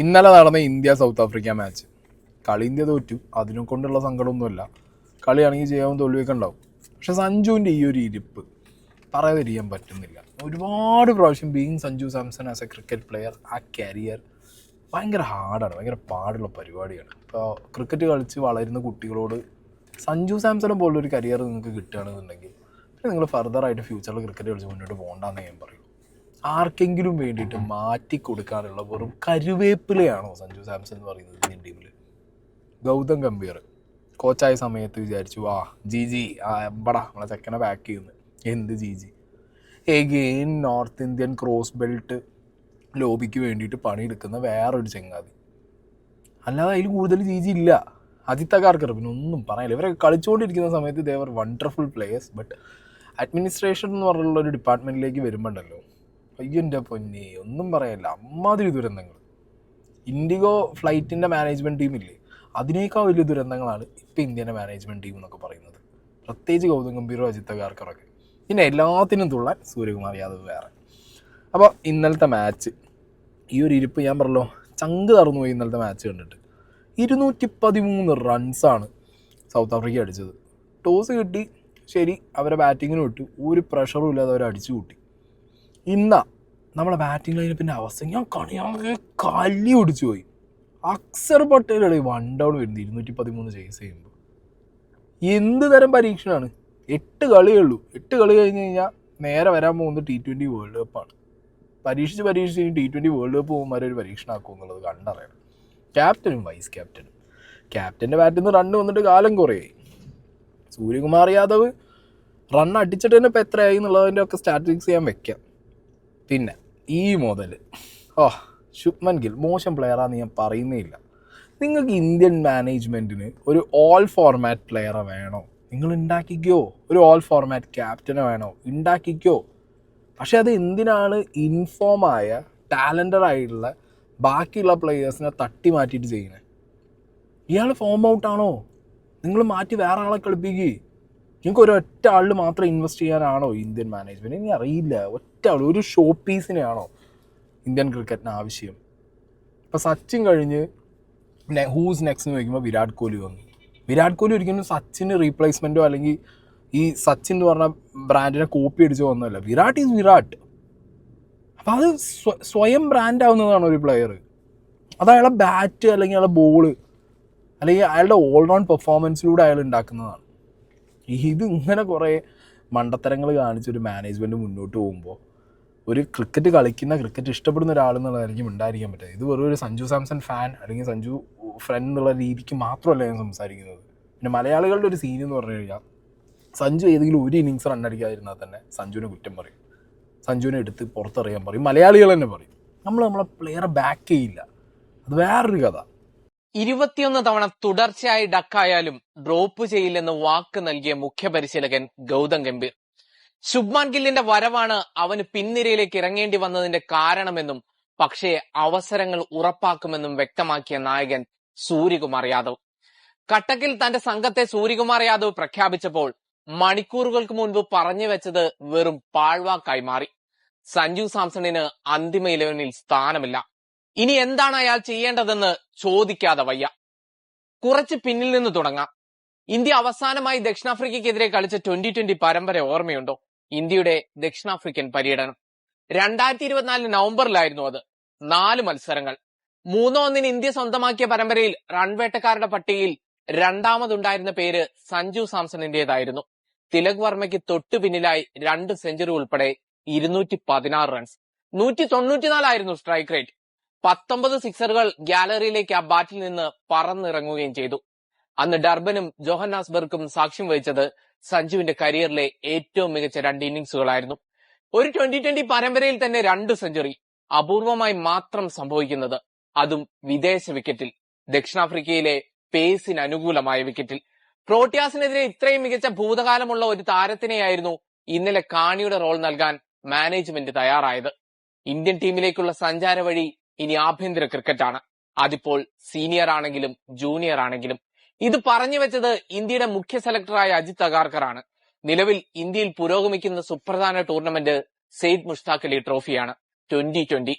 ഇന്നലെ നടന്ന India South Africa match. കളി ഇന്ത്യ തോറ്റു. അതിനെ കൊണ്ടുള്ള സങ്കടമൊന്നുമല്ല. കളിയാണെങ്കിൽ ജയവും തോൽവിയൊക്കെ ഉണ്ടാവും. പക്ഷെ സഞ്ജുവിന്റെ ഈ ഒരു ഇരിപ്പ് പറയാതിരിക്കാൻ പറ്റുന്നില്ല. ഒരുപാട് പ്രാവശ്യം being Sanju Samson as a cricket player ആ കരിയർ ഭയങ്കര ഹാർഡാണ് ഭയങ്കര പാടുള്ള പരിപാടിയാണ്. ഇപ്പോൾ ക്രിക്കറ്റ് കളിച്ച് വളരുന്ന കുട്ടികളോട് സഞ്ജു സാംസണെ പോലുള്ളൊരു കരിയർ നിങ്ങൾക്ക് കിട്ടുകയാണെന്നുണ്ടെങ്കിൽ പിന്നെ നിങ്ങൾ ഫർദറായിട്ട് ഫ്യൂച്ചറിൽ ക്രിക്കറ്റ് കളിച്ച് മുന്നോട്ട് പോകണ്ടെന്ന് ഞാൻ പറയും ആർക്കെങ്കിലും വേണ്ടിയിട്ട് മാറ്റി കൊടുക്കാനുള്ള വെറും കരുവേപ്പിലയാണോ സഞ്ജു സാംസൺ എന്ന് പറയുന്നത് ഇന്ത്യൻ ടീമിൽ ഗൗതം ഗംഭീർ. കോച്ചായ സമയത്ത് വിചാരിച്ചു ആ ജി ജി ആ എമ്പടാ നമ്മളെ ചെക്കനെ ബാക്ക് ചെയ്യുന്നു. എന്ത് ജി G again North Indian cross belt ലോബിക്ക് വേണ്ടിയിട്ട് പണിയെടുക്കുന്ന വേറൊരു ചങ്ങാതി. അല്ലാതെ അതിൽ കൂടുതൽ ജി ജി ഇല്ല അജിത്തക്കാർക്ക് പിന്നെ ഒന്നും പറയാനില്ല ഇവരൊക്കെ കളിച്ചുകൊണ്ടിരിക്കുന്ന സമയത്ത് they were wonderful players but administration എന്ന് പറഞ്ഞുള്ള ഒരു ഡിപ്പാർട്ട്മെന്റിലേക്ക് വരുമ്പോണ്ടല്ലോ അയ്യന്റെ പൊന്നെ ഒന്നും പറയല്ല. അമ്മാതിരി ദുരന്തങ്ങൾ. ഇൻഡിഗോ ഫ്ലൈറ്റിന്റെ മാനേജ്മെന്റ് ടീമില്ലേ അതിനേക്കാൾ വലിയ ദുരന്തങ്ങളാണ് ഇപ്പം ഇന്ത്യന്റെ മാനേജ്മെന്റ് ടീം എന്നൊക്കെ പറയുന്നത്. പ്രത്യേകിച്ച് ഗൗതം ഗംഭീറും അജിത്ത ഗാർക്കറൊക്കെ പിന്നെ എല്ലാത്തിനും തുള്ളാൻ സൂര്യകുമാർ യാദവ് വേറെ. അപ്പോൾ ഇന്നലത്തെ മാച്ച് ഈ ഒരു ഇരിപ്പ് ഞാൻ പറഞ്ഞല്ലോ ചങ്ക് തറന്നു പോയി ഇന്നലത്തെ മാച്ച് കണ്ടിട്ട്. ഇരുന്നൂറ്റി പതിമൂന്ന് റൺസാണ് സൗത്ത് ആഫ്രിക്ക അടിച്ചത്. ടോസ് കിട്ടി ശരി അവരെ ബാറ്റിങ്ങിന് വിട്ടു. ഒരു പ്രഷറും ഇല്ലാതെ അവർ അടിച്ചു കൂട്ടി. ഇന്ന നമ്മളെ ബാറ്റിംഗ് ലൈനപ്പിന്റെ അവസ്ഥ. ഞാൻ കണിയാകെ കല്ലി ഒടിച്ചു പോയി. അക്സർ പട്ടേലാണ് വൺ ഡൗൺ വരുന്നത്. ഇരുന്നൂറ്റി പതിമൂന്ന് ചേസ് ചെയ്യുമ്പോൾ എന്ത് തരം പരീക്ഷണമാണ് എട്ട് കളിയേ ഉള്ളൂ. എട്ട് കളി കഴിഞ്ഞ് കഴിഞ്ഞാൽ നേരെ വരാൻ പോകുന്നത് ടി ട്വന്റി വേൾഡ് കപ്പാണ് പരീക്ഷിച്ച് പരീക്ഷിച്ച് ടി ട്വന്റി വേൾഡ് കപ്പ് പോകുമ്പോൾ ഒരു പരീക്ഷണമാക്കും എന്നുള്ളത് കണ്ടറിയണം. ക്യാപ്റ്റനും വൈസ് ക്യാപ്റ്റനും ക്യാപ്റ്റന്റെ ബാറ്റിൽ നിന്ന് റണ്ണ് വന്നിട്ട് കാലം കുറേ സൂര്യകുമാർ യാദവ് റൺ അടിച്ചിട്ട് തന്നെ ഇപ്പം എത്രയായി എന്നുള്ളതിന്റെ ഒക്കെ സ്റ്റാറ്റിസ്റ്റിക്സ് ഞാൻ വെക്കാം. പിന്നെ ഈ മുതൽ ഓ ശുഭ്മൻ ഗിൽ മോശം പ്ലെയറാന്ന് ഞാൻ പറയുന്നേ ഇല്ല നിങ്ങൾക്ക് ഇന്ത്യൻ മാനേജ്മെന്റിന് ഒരു ഓൾ ഫോർമാറ്റ് പ്ലെയറെ വേണോ? നിങ്ങൾ ഉണ്ടാക്കിക്കോ. ഒരു ഓൾ ഫോർമാറ്റ് ക്യാപ്റ്റനെ വേണോ? ഉണ്ടാക്കിക്കോ. പക്ഷെ അത് എന്തിനാണ് ഇൻഫോമായ ടാലന്റഡ് ആയിട്ടുള്ള ബാക്കിയുള്ള പ്ലെയേഴ്സിനെ തട്ടി മാറ്റിയിട്ട് ചെയ്യുന്നത് ഇയാൾ ഫോം ഔട്ടാണോ നിങ്ങൾ മാറ്റി വേറെ ആളെ കളിപ്പിക്കുക നിങ്ങൾക്ക് ഒറ്റ ആളിൽ മാത്രം ഇൻവെസ്റ്റ് ചെയ്യാനാണോ ഇന്ത്യൻ മാനേജ്മെന്റ് എനിക്ക് അറിയില്ല. ഒറ്റ ആൾ ഒരു ഷോ പീസിനെയാണോ ഇന്ത്യൻ ക്രിക്കറ്റിന് ആവശ്യം? ഇപ്പോൾ സച്ചിൻ കഴിഞ്ഞ് ഹൂസ് നെക്സ്റ്റ് എന്ന് ചോദിക്കുമ്പോൾ വിരാട് കോഹ്ലി വന്നു. വിരാട് കോഹ്ലി ഒരിക്കലും സച്ചിന് റീപ്ലേസ്മെന്റോ അല്ലെങ്കിൽ ഈ സച്ചിൻ എന്ന് പറഞ്ഞ ബ്രാൻഡിനെ കോപ്പി അടിച്ച് വന്നതല്ല. വിരാട് ഈസ് വിരാട്. അപ്പോൾ അത് സ്വയം ബ്രാൻഡ് ആവുന്നതാണ് ഒരു പ്ലെയർ അത് അയാളെ ബാറ്റ് അല്ലെങ്കിൽ അയാളെ ബോൾ അല്ലെങ്കിൽ അയാളുടെ ഓൾറൗണ്ട് പെർഫോമൻസിലൂടെ അയാൾ ഉണ്ടാക്കുന്നതാണ്. ഇത് ഇങ്ങനെ കുറേ മണ്ടത്തരങ്ങൾ കാണിച്ചൊരു മാനേജ്മെന്റ് മുന്നോട്ട് പോകുമ്പോൾ ഒരു ക്രിക്കറ്റ് കളിക്കുന്ന ക്രിക്കറ്റ് ഇഷ്ടപ്പെടുന്ന ഒരാൾ എന്നുള്ളതായിരിക്കും ഉണ്ടായിരിക്കാൻ പറ്റുക ഇത് വെറും ഒരു സഞ്ജു സാംസൺ ഫാൻ അല്ലെങ്കിൽ സഞ്ജു ഫ്രണ്ട് എന്നുള്ള രീതിക്ക് മാത്രമല്ല ഞാൻ സംസാരിക്കുന്നത്. പിന്നെ മലയാളികളുടെ ഒരു സീൻ എന്ന് പറഞ്ഞു കഴിഞ്ഞാൽ സഞ്ജു ഏതെങ്കിലും ഒരു ഇന്നിങ്സ് റൺ അടിക്കാതിരുന്നാൽ തന്നെ സഞ്ജുവിനെ കുറ്റം പറയും. സഞ്ജുവിനെ എടുത്ത് പുറത്തറിയാൻ പറയും. മലയാളികൾ തന്നെ പറയും. നമ്മൾ നമ്മളെ പ്ലെയറെ ബാക്ക് ചെയ്യില്ല. അത് വേറൊരു കഥ. ഇരുപത്തിയൊന്ന് തവണ തുടർച്ചയായി ഡക്കായാലും ഡ്രോപ്പ് ചെയ്യില്ലെന്ന് വാക്ക് നൽകിയ മുഖ്യ പരിശീലകൻ ഗൗതം ഗംഭീർ. ശുഭ്മാൻ ഗില്ലിന്റെ വരവാണ് അവന് പിൻനിരയിലേക്ക് ഇറങ്ങേണ്ടി വന്നതിന്റെ കാരണമെന്നും പക്ഷേ അവസരങ്ങൾ ഉറപ്പാക്കുമെന്നും വ്യക്തമാക്കിയ നായകൻ സൂര്യകുമാർ യാദവ്. കട്ടക്കിൽ തന്റെ സംഘത്തെ സൂര്യകുമാർ യാദവ് പ്രഖ്യാപിച്ചപ്പോൾ മണിക്കൂറുകൾക്ക് മുൻപ് പറഞ്ഞു വെച്ചത് വെറും പാഴ്വാക്കായി മാറി. സഞ്ജു സാംസണിന് അന്തിമ ഇലവനിൽ സ്ഥാനമില്ല. ഇനി എന്താണ് അയാൾ ചെയ്യേണ്ടതെന്ന് ചോദിക്കാതെ വയ്യ. കുറച്ച് പിന്നിൽ നിന്ന് തുടങ്ങാം. ഇന്ത്യ അവസാനമായി ദക്ഷിണാഫ്രിക്കയ്ക്കെതിരെ കളിച്ച ട്വന്റി ട്വന്റി പരമ്പര ഓർമ്മയുണ്ടോ? ഇന്ത്യയുടെ ദക്ഷിണാഫ്രിക്കൻ പര്യടനം. രണ്ടായിരത്തി ഇരുപത്തിനാല് നവംബറിലായിരുന്നു അത്. നാല് മത്സരങ്ങൾ. മൂന്നോ ഒന്നിന് ഇന്ത്യ സ്വന്തമാക്കിയ പരമ്പരയിൽ റൺവേട്ടക്കാരുടെ പട്ടികയിൽ രണ്ടാമതുണ്ടായിരുന്ന പേര് സഞ്ജു സാംസണിന്റേതായിരുന്നു. തിലക് വർമ്മയ്ക്ക് തൊട്ടു പിന്നിലായി രണ്ട് സെഞ്ചുറി ഉൾപ്പെടെ ഇരുന്നൂറ്റി പതിനാറ് റൺസ്. നൂറ്റി തൊണ്ണൂറ്റിനാലായിരുന്നു സ്ട്രൈക്ക് റേറ്റ്. പത്തൊമ്പത് സിക്സറുകൾ ഗാലറിയിലേക്ക് ആ ബാറ്റിൽ നിന്ന് പറന്നിറങ്ങുകയും ചെയ്തു. അന്ന് ഡർബനും ജോഹന്നാസ്ബർഗും സാക്ഷ്യം വഹിച്ചത് സഞ്ജുവിന്റെ കരിയറിലെ ഏറ്റവും മികച്ച രണ്ട് ഇന്നിംഗ്സുകളായിരുന്നു. ഒരു ട്വന്റി ട്വന്റി പരമ്പരയിൽ തന്നെ രണ്ട് സെഞ്ചുറി അപൂർവമായി മാത്രം സംഭവിക്കുന്നത് അതും വിദേശ വിക്കറ്റിൽ. ദക്ഷിണാഫ്രിക്കയിലെ പേസിന് അനുകൂലമായ വിക്കറ്റിൽ. പ്രോട്ടിയാസിനെതിരെ ഇത്രയും മികച്ച ഭൂതകാലമുള്ള ഒരു താരത്തിനെയായിരുന്നു ഇന്നലെ കാണിയുടെ റോൾ നൽകാൻ മാനേജ്മെന്റ് തയ്യാറായത്. ഇന്ത്യൻ ടീമിലേക്കുള്ള സഞ്ചാര വഴി ഇനി ആഭ്യന്തര ക്രിക്കറ്റാണ് അതിപ്പോൾ സീനിയർ ആണെങ്കിലും ജൂനിയർ ആണെങ്കിലും. ഇത് പറഞ്ഞു വെച്ചത് ഇന്ത്യയുടെ മുഖ്യ സെലക്ടറായ അജിത് അഗാർക്കർ ആണ് നിലവിൽ ഇന്ത്യയിൽ പുരോഗമിക്കുന്ന സുപ്രധാന ടൂർണമെന്റ് സെയ്ദ് മുഷ്താഖ് അലി ട്രോഫിയാണ് ട്വന്റി ട്വന്റി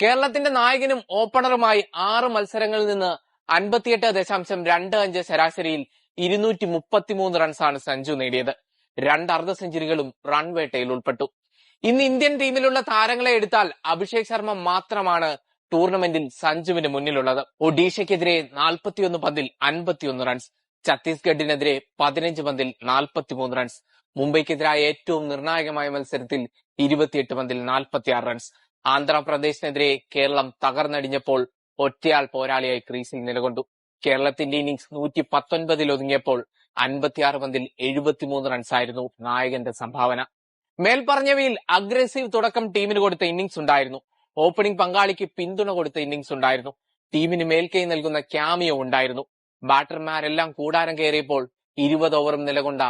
കേരളത്തിന്റെ നായകനും ഓപ്പണറുമായി ആറ് മത്സരങ്ങളിൽ നിന്ന് അൻപത്തിയെട്ട് ദശാംശം രണ്ട് അഞ്ച് ശരാശരിയിൽ ഇരുന്നൂറ്റി മുപ്പത്തിമൂന്ന് റൺസാണ് സഞ്ജു നേടിയത്. രണ്ട് അർദ്ധ സെഞ്ചുറികളും റൺവേട്ടയിൽ ഉൾപ്പെട്ടു. ഇന്ന് ഇന്ത്യൻ ടീമിലുള്ള താരങ്ങളെ എടുത്താൽ അഭിഷേക് ശർമ്മ മാത്രമാണ് ടൂർണമെന്റിൽ സഞ്ജുവിന് മുന്നിലുള്ളത്. ഒഡീഷയ്ക്കെതിരെ നാൽപ്പത്തിയൊന്ന് പന്തിൽ അൻപത്തിയൊന്ന് റൺസ് ഛത്തീസ്ഗഡിനെതിരെ പതിനഞ്ച് പന്തിൽ നാൽപ്പത്തിമൂന്ന് റൺസ് മുംബൈക്കെതിരായ ഏറ്റവും നിർണായകമായ മത്സരത്തിൽ ഇരുപത്തിയെട്ട് പന്തിൽ നാൽപ്പത്തിയാറ് റൺസ് ആന്ധ്രാപ്രദേശിനെതിരെ കേരളം തകർന്നടിഞ്ഞപ്പോൾ ഒറ്റയാൾ പോരാളിയായി ക്രീസിൽ നിലകൊണ്ടു. കേരളത്തിന്റെ ഇന്നിംഗ്സ് നൂറ്റി പത്തൊൻപതിൽ ഒതുങ്ങിയപ്പോൾ അൻപത്തിയാറ് പന്തിൽ എഴുപത്തിമൂന്ന് റൺസായിരുന്നു നായകന്റെ സംഭാവന. മേൽപ്പറഞ്ഞവയിൽ അഗ്രസീവ് തുടക്കം ടീമിന് കൊടുത്ത ഇന്നിംഗ്സ് ഉണ്ടായിരുന്നു. ഓപ്പണിംഗ് പങ്കാളിക്ക് പിന്തുണ കൊടുത്ത ഇന്നിംഗ്സ് ഉണ്ടായിരുന്നു. ടീമിന് മേൽക്കൈ നൽകുന്ന ക്യാമിയോ ഉണ്ടായിരുന്നു. ബാറ്റർമാരെല്ലാം കൂടാരം കയറിയപ്പോൾ ഇരുപത് ഓവറും നിലകൊണ്ട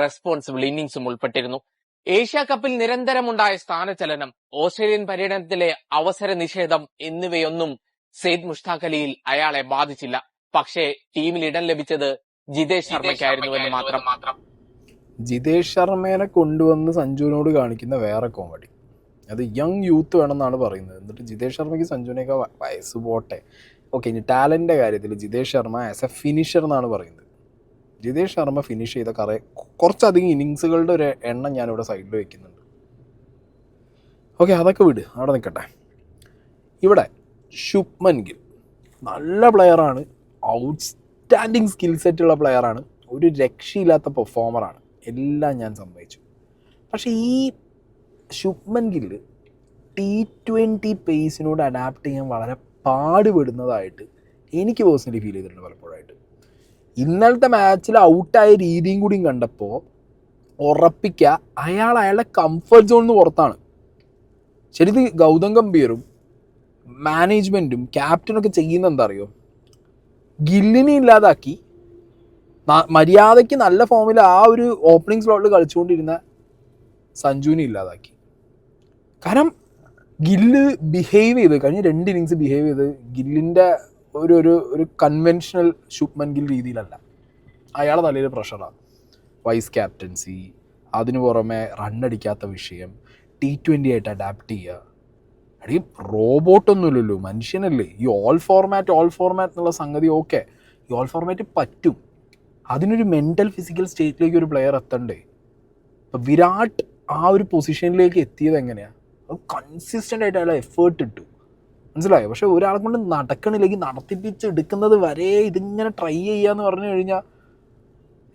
റെസ്പോൺസിബിൾ ഇന്നിംഗ്സും ഉൾപ്പെട്ടിരുന്നു. ഏഷ്യ കപ്പിൽ നിരന്തരമുണ്ടായ സ്ഥാനചലനം ഓസ്ട്രേലിയൻ പര്യടനത്തിലെ അവസര നിഷേധം എന്നിവയൊന്നും സെയ്ദ് മുഷ്താഖ് അലിയിൽ അയാളെ ബാധിച്ചില്ല. പക്ഷേ ടീമിൽ ഇടം ലഭിച്ചത് ജിതേഷ് ശർമ്മയ്ക്കായിരുന്നു എന്ന് മാത്രം. ജിതേഷ് ശർമ്മേനെ കൊണ്ടുവന്ന് സഞ്ജുവിനോട് കാണിക്കുന്ന വേറെ കോമഡി അത് യങ് യൂത്ത് വേണമെന്നാണ് പറയുന്നത്. എന്നിട്ട് ജിതേഷ് ശർമ്മയ്ക്ക് സഞ്ജുവിനേക്കാൾ വയസ്സ് പോട്ടെ. ഓക്കെ ഇനി ടാലന്റെ കാര്യത്തിൽ Jitesh Sharma as a finisher എന്നാണ് പറയുന്നത്. ജിതേഷ് ശർമ്മ ഫിനിഷ് ചെയ്ത കുറേ കുറച്ചധികം ഇന്നിങ്സുകളുടെ ഒരു എണ്ണം ഞാനിവിടെ സൈഡിൽ വെക്കുന്നുണ്ട്. ഓക്കെ അതൊക്കെ വിട്. അവിടെ നിൽക്കട്ടെ. ഇവിടെ ശുഭ്മൻ ഗിൽ. നല്ല പ്ലെയറാണ് ഔട്ട്സ്റ്റാൻഡിങ് സ്കിൽ സെറ്റുള്ള പ്ലെയറാണ് ഒരു രക്ഷയില്ലാത്ത പെർഫോമറാണ് എല്ലാം ഞാൻ സമ്മതിച്ചു പക്ഷേ ഈ ശുഭ്മൻ ഗില്ല് ടി ട്വന്റി പേസിനോട് അഡാപ്റ്റ് ചെയ്യാൻ വളരെ പാടുപെടുന്നതായിട്ട് എനിക്ക് പേഴ്സണലി ഫീൽ ചെയ്തിട്ടുണ്ട് പലപ്പോഴായിട്ട്. ഇന്നലത്തെ മാച്ചിൽ ഔട്ടായ രീതിയും കൂടിയും കണ്ടപ്പോൾ ഉറപ്പിക്കുക അയാൾ അയാളുടെ കംഫർട്ട് സോണിന് പുറത്താണ്. ശരി ഗൗതം ഗംഭീറും മാനേജ്മെന്റും ക്യാപ്റ്റനൊക്കെ ചെയ്യുന്ന എന്താ അറിയോ ഗില്ലിനെ ഇല്ലാതാക്കി. മര്യാദയ്ക്ക് നല്ല ഫോമിൽ ആ ഒരു ഓപ്പണിംഗ് സ്ലോട്ടിൽ കളിച്ചുകൊണ്ടിരുന്ന സഞ്ജുവിനെ ഇല്ലാതാക്കി. കാരണം ഗില്ല് ബിഹേവ് ചെയ്ത് കഴിഞ്ഞ രണ്ട് ഇന്നിങ്സ് ബിഹേവ് ചെയ്ത് ഗില്ലിന്റെ ഒരു ഒരു ഒരു കൺവെൻഷണൽ ശുഭ്മൻ ഗിൽ രീതിയിലല്ല. അയാളെ തലയിൽ പ്രഷറാണ് വൈസ് ക്യാപ്റ്റൻസി അതിനു പുറമെ റണ്ണടിക്കാത്ത വിഷയം ടി ട്വന്റി ആയിട്ട് അഡാപ്റ്റ് ചെയ്യുക. അടി റോബോട്ടൊന്നുമില്ലല്ലോ മനുഷ്യനല്ലേ. ഈ ഓൾ ഫോർമാറ്റ് ഓൾ ഫോർമാറ്റ് എന്നുള്ള സംഗതി ഓക്കെ ഈ ഓൾ ഫോർമാറ്റ് പറ്റും. അതിനൊരു മെന്റൽ ഫിസിക്കൽ സ്റ്റേറ്റിലേക്ക് ഒരു പ്ലെയർ എത്തണ്ടേ? ഇപ്പം വിരാട് ആ ഒരു പൊസിഷനിലേക്ക് എത്തിയത് എങ്ങനെയാണ് കൺസിസ്റ്റന്റ് ആയിട്ട് അയാൾ എഫേർട്ട് ഇട്ടു. മനസ്സിലായോ? പക്ഷേ ഒരാളെ കൊണ്ട് നടക്കണില്ലെങ്കിൽ നടത്തിപ്പിച്ച് എടുക്കുന്നത് വരെ ഇതിങ്ങനെ ട്രൈ ചെയ്യാന്ന് പറഞ്ഞു കഴിഞ്ഞാൽ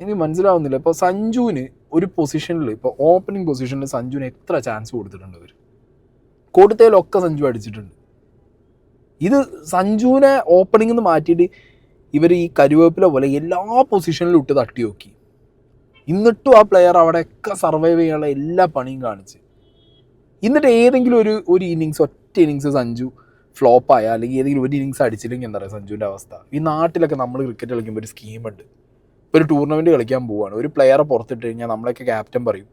എനിക്ക് മനസ്സിലാവുന്നില്ല. ഇപ്പോൾ സഞ്ജുവിന് ഒരു പൊസിഷനിൽ ഇപ്പോൾ ഓപ്പണിംഗ് പൊസിഷനിൽ സഞ്ജുവിന് എത്ര ചാൻസ് കൊടുത്തിട്ടുണ്ട് അവർ കൊടുത്തതിലൊക്കെ സഞ്ജു അടിച്ചിട്ടുണ്ട്. ഇത് സഞ്ജുവിനെ ഓപ്പണിംഗിൽ നിന്ന് മാറ്റിയിട്ട് ഇവർ ഈ കരുവേപ്പില പോലെ എല്ലാ പൊസിഷനിലും ഇട്ട് തട്ടി നോക്കി എന്നിട്ടും ആ പ്ലെയർ അവിടെയൊക്കെ സർവൈവ് ചെയ്യാനുള്ള എല്ലാ പണിയും കാണിച്ച്. എന്നിട്ട് ഏതെങ്കിലും ഒരു ഒരു ഇന്നിങ്സ് ഒറ്റ ഇന്നിങ്സ് സഞ്ജു ആയ അല്ലെങ്കിൽ ഏതെങ്കിലും ഒരു ഇന്നിങ്സ് അടിച്ചില്ലെങ്കിൽ എന്താ പറയുക സഞ്ജുവിന്റെ അവസ്ഥ? ഈ നാട്ടിലൊക്കെ നമ്മൾ ക്രിക്കറ്റ് കളിക്കുമ്പോൾ ഒരു സ്കീമുണ്ട് ഒരു ടൂർണമെന്റ് കളിക്കാൻ പോവുകയാണ്. ഒരു പ്ലെയറെ പുറത്തിട്ട് കഴിഞ്ഞാൽ നമ്മളൊക്കെ ക്യാപ്റ്റൻ പറയും.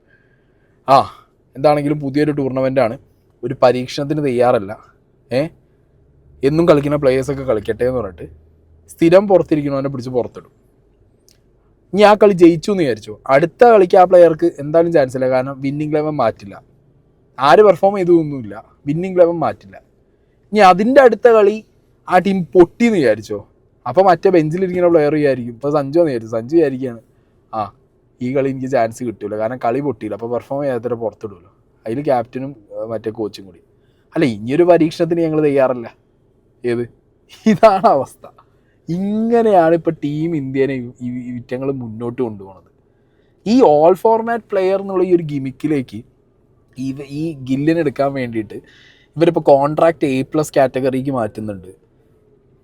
ആ എന്താണെങ്കിലും പുതിയൊരു ടൂർണമെന്റ് ആണ്. ഒരു പരീക്ഷണത്തിന് തയ്യാറല്ല. ഏ? എന്നും കളിക്കുന്ന പ്ലേയേഴ്സൊക്കെ കളിക്കട്ടെ എന്ന് പറഞ്ഞിട്ട് സ്ഥിരം പുറത്തിരിക്കണവനെ പിടിച്ച് പുറത്തിടും. ഇനി ആ കളി ജയിച്ചു എന്ന് വിചാരിച്ചു? അടുത്ത കളിക്ക് ആ പ്ലെയർക്ക് എന്തായാലും ചാൻസ് ഇല്ല. കാരണം വിന്നിംഗ് ലെവൻ മാറ്റില്ല. ആര് പെർഫോം ചെയ്തു ഒന്നുമില്ല വിന്നിങ് ലെവൻ മാറ്റില്ല. ഇനി അതിന്റെ അടുത്ത കളി ആ ടീം പൊട്ടി എന്ന് വിചാരിച്ചോ? അപ്പോൾ മറ്റേ ബെഞ്ചിലിരിക്കുന്ന പ്ലെയർ വിചാരിക്കും. ഇപ്പോൾ സഞ്ജു എന്ന് വിചാരിച്ചു. സഞ്ജു വിചാരിക്കുകയാണ് ആ ഈ കളി എനിക്ക് ചാൻസ് കിട്ടില്ല കാരണം കളി പൊട്ടിയില്ല. അപ്പോൾ പെർഫോം ചെയ്യാത്തവരെ പുറത്തിടുമല്ലോ അതിൽ ക്യാപ്റ്റനും മറ്റേ കോച്ചും കൂടി. അല്ല ഇനിയൊരു പരീക്ഷണത്തിന് ഞങ്ങൾ തയ്യാറല്ല. ഏത്? ഇതാണ് അവസ്ഥ. ഇങ്ങനെയാണ് ഇപ്പോൾ ടീം ഇന്ത്യനെ ഈ വിറ്റങ്ങൾ മുന്നോട്ട് കൊണ്ടുപോകുന്നത് ഈ ഓൾ ഫോർമാറ്റ് പ്ലെയർ എന്നുള്ള ഈ ഒരു ഗിമിക്കിലേക്ക് ഈ ഈ ഗില്ലിന് എടുക്കാൻ വേണ്ടിയിട്ട് ഇവരിപ്പോൾ കോൺട്രാക്ട് എ പ്ലസ് കാറ്റഗറിക്ക് മാറ്റുന്നുണ്ട്.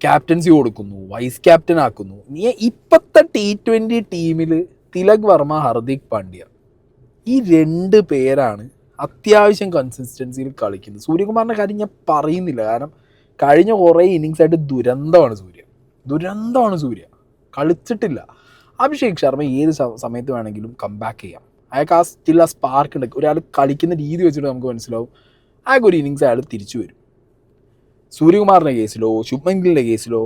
ക്യാപ്റ്റൻസി കൊടുക്കുന്നു വൈസ് ക്യാപ്റ്റൻ ആക്കുന്നു. നീ ഇപ്പോഴത്തെ ടി ട്വന്റി ടീമിൽ തിലക് വർമ്മ ഹർദിക് പാണ്ഡ്യ. ഈ രണ്ട് പേരാണ് അത്യാവശ്യം കൺസിസ്റ്റൻസിയിൽ കളിക്കുന്നത്. സൂര്യകുമാറിന്റെ കാര്യം ഞാൻ പറയുന്നില്ല. കാരണം കഴിഞ്ഞ കുറേ ഇന്നിങ്സ് ആയിട്ട് ദുരന്തമാണ് സൂര്യ. ദുരന്തമാണ് സൂര്യ. കളിച്ചിട്ടില്ല. അഭിഷേക് ശർമ്മ ഏത് സമയത്ത് വേണമെങ്കിലും കംബാക്ക് ചെയ്യാം. അയാൾക്ക് ആ സ്റ്റിൽ ആ സ്പാർക്ക് ഉണ്ട്. ഒരാൾ കളിക്കുന്ന രീതി വെച്ചിട്ട് നമുക്ക് മനസ്സിലാവും. അയാൾക്ക് ഒരു ഇന്നിങ്സ് അയാൾ തിരിച്ചു വരും. സൂര്യകുമാറിന്റെ കേസിലോ ശുഭ്മൻ കേസിലോ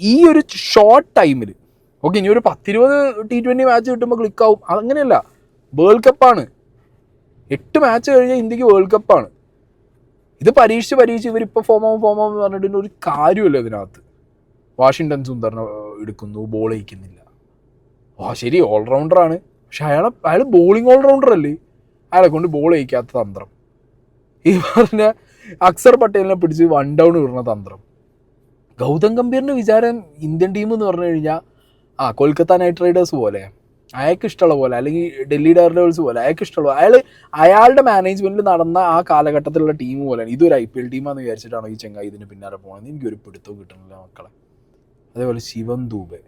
ഈ ഒരു ഷോർട്ട് ടൈമിൽ ഓക്കെ ഇനി ഒരു പത്തിരുപത് ടി ട്വന്റി മാച്ച് കിട്ടുമ്പോൾ ക്ലിക്കാവും അതങ്ങനെയല്ല വേൾഡ് കപ്പാണ് എട്ട് മാച്ച് കഴിഞ്ഞാൽ ഇന്ത്യയ്ക്ക് വേൾഡ് കപ്പാണ് ഇത് പരീക്ഷിച്ച് പരീക്ഷിച്ച് ഇവരിപ്പോൾ ഫോം ആവും ഫോം ആവും എന്ന് പറഞ്ഞിട്ട് ഒരു കാര്യമല്ല ഇതിനകത്ത്. വാഷിങ്ടൺ സുന്ദറിനെ എടുക്കുന്നു ബോൾ അയക്കുന്നില്ല. ആ ശരി ഓൾറൗണ്ടറാണ് പക്ഷെ അയാളെ അയാൾ ബോളിംഗ് ഓൾറൗണ്ടർ അല്ലേ? അയാളെ കൊണ്ട് ബോൾ അയക്കാത്ത തന്ത്രം. ഈ പറഞ്ഞ അക്സർ പട്ടേലിനെ പിടിച്ച് വൺ ഡൗൺ വിടുന്ന തന്ത്രം. ഗൗതം ഗംഭീറിന്റെ വിചാരം ഇന്ത്യൻ ടീം എന്ന് പറഞ്ഞു കഴിഞ്ഞാൽ ആ കൊൽക്കത്ത നൈറ്റ് റൈഡേഴ്സ് പോലെ അയാൾക്ക് ഇഷ്ടമുള്ള പോലെ അല്ലെങ്കിൽ ഡൽഹി ഡയർ ഡേഴ്സ് പോലെ അയാൾക്ക് ഇഷ്ടമുള്ള അയാൾ അയാളുടെ മാനേജ്മെന്റിൽ നടന്ന ആ കാലഘട്ടത്തിലുള്ള ടീം പോലെയാണ്. ഇതൊരു ഐ പി എൽ ടീമാണെന്ന് വിചാരിച്ചിട്ടാണ് ഈ ചെങ്ങായി ഇതിന് പിന്നാലെ പോകണമെന്ന് എനിക്കൊരു പിടുത്തവും കിട്ടുന്നില്ല മക്കളെ. അതേപോലെ ശിവം ദൂബെ.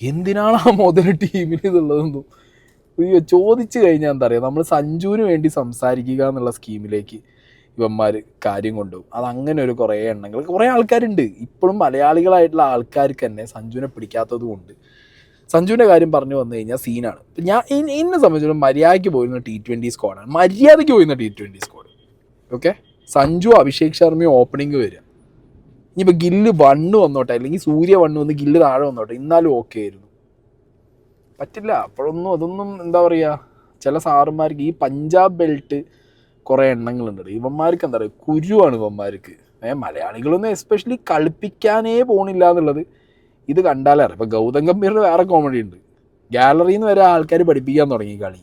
എന്തിനാണ് ആ മുതൽ ടീമിൽ അയ്യോ ചോദിച്ചു കഴിഞ്ഞാൽ എന്താ പറയുക നമ്മൾ സഞ്ജുവിന് വേണ്ടി സംസാരിക്കുക എന്നുള്ള സ്കീമിലേക്ക് ഇവന്മാർ കാര്യം കൊണ്ടുപോകും. അത് അങ്ങനെ ഒരു കുറേ എണ്ണങ്ങൾ. കുറേ ആൾക്കാരുണ്ട്. ഇപ്പോഴും മലയാളികളായിട്ടുള്ള ആൾക്കാർക്ക് തന്നെ സഞ്ജുവിനെ പിടിക്കാത്തത് കൊണ്ട് സഞ്ജുവിന്റെ കാര്യം പറഞ്ഞു വന്നു കഴിഞ്ഞാൽ സീനാണ്. ഞാൻ എന്നെ സംബന്ധിച്ചിടത്തോളം മര്യാദയ്ക്ക് പോയിരുന്ന ടി ട്വന്റി സ്ക്വാഡാണ് മര്യാദയ്ക്ക് പോയിരുന്ന T twenty squad okay Sanju Abhishek ശർമ്മയും ഓപ്പണിംഗ് വരിക. ഇനിയിപ്പോൾ ഗില്ല് വണ്ണ് വന്നോട്ടെ അല്ലെങ്കിൽ സൂര്യ വണ്ണ് വന്ന് ഗില്ല് താഴെ വന്നോട്ടെ എന്നാലും ഓക്കെ ആയിരുന്നു പറ്റില്ല അപ്പോഴൊന്നും അതൊന്നും എന്താ പറയുക ചില സാറുമാർക്ക് ഈ പഞ്ചാബ് ബെൽറ്റ് കുറേ എണ്ണങ്ങളുണ്ട് ഇവന്മാർക്ക് എന്താ പറയുക കുരുവാണ് ഇവന്മാർക്ക് ഏ മലയാളികളൊന്നും എസ്പെഷ്യലി കളിപ്പിക്കാനേ പോണില്ല എന്നുള്ളത് ഇത് കണ്ടാലേ അറിയാം ഇപ്പം ഗൗതം ഗംഭീറിന് വേറെ കോമഡി ഉണ്ട് ഗാലറിയിൽ നിന്ന് വരെ ആൾക്കാർ പഠിപ്പിക്കാൻ തുടങ്ങി കളി